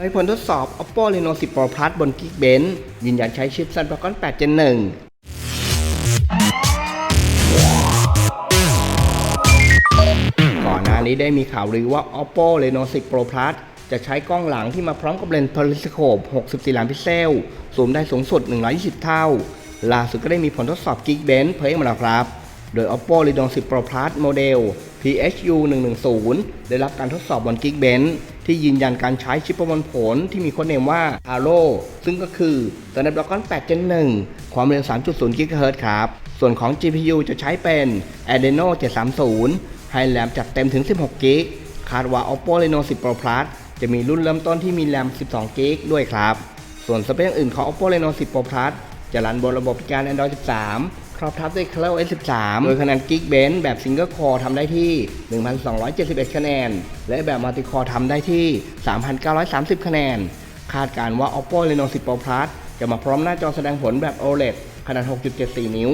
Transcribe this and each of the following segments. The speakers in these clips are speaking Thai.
ให้ผลทดสอบ Oppo Reno 10 Pro Plus บน Geekbench ยืนยันใช้ชิป Snapdragon 8 Gen 1ก่อนหน้านี้ได้มีข่าวลือว่า Oppo Reno 10 Pro Plus จะใช้กล้องหลังที่มาพร้อมกับเลนส์ periscope 64 ล้านพิกเซล ซูมได้สูงสุด 120 เท่า ล่าสุดก็ได้มีผลทดสอบ Geekbench เผยออกมาแล้วครับ โดย Oppo Reno 10 Pro Plus โมเดล PHU 110 ได้รับการทดสอบบน Geekbench ที่ยืนยันการใช้ชิปประมวลผลที่มีค้ดเนมว่า Halo ซึ่งก็คือ Snapdragon 8 Gen 1 ความเร็ว 3.0 GHz ครับ ส่วนของ GPU จะใช้เป็น Adreno 730 ให้แรมจัดเต็มถึง 16 g b คาดว่า Oppo Reno 10 Pro Plus จะมีรุ่นเริ่มต้นที่มีแรม 12 g b ด้วยครับ ส่วนสเปคอื่นของ Oppo Reno 10 Pro Plus จะรันบนระบบการ Android 13 ครอบทับด้วย Color S13 โดยคะแนน Geekbench แบบ Single Core ทำได้ที่ 1,271 คะแนน และแบบ Multi Core ทำได้ที่ 3,930 คะแนน คาดการณ์ว่า Oppo Reno 10 Pro Plus จะมาพร้อมหน้าจอแสดงผลแบบ OLED ขนาด 6.74 นิ้ว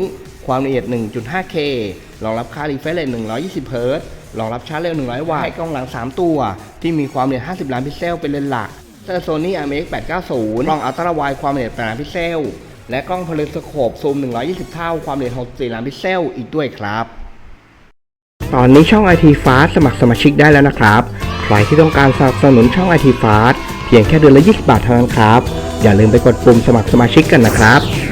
ความละเอียด 1.5K รองรับค่า refresh rate 120 Hz รองรับชาร์จเร็ว 100 วัตต์ให้กล้องหลัง 3 ตัว ที่มีความละเอียด 50 ล้านพิกเซลเป็นเลนส์หลักเซอร์ Sony IMX 890กล้องอัลตร้าไวความละเอียด8ล้านพิกเซล และกล้องพาริสโคปซูม 120 เท่า ความละเอียด 64 ล้านพิกเซลอีกด้วยครับ ตอนนี้ช่อง IT Fast สมัครสมาชิกได้แล้วนะครับ ใครที่ต้องการสนับสนุนช่อง IT Fast เพียงแค่เดือนละ 20 บาทเท่านั้นครับ อย่าลืมไปกดปุ่มสมัครสมาชิกกันนะครับ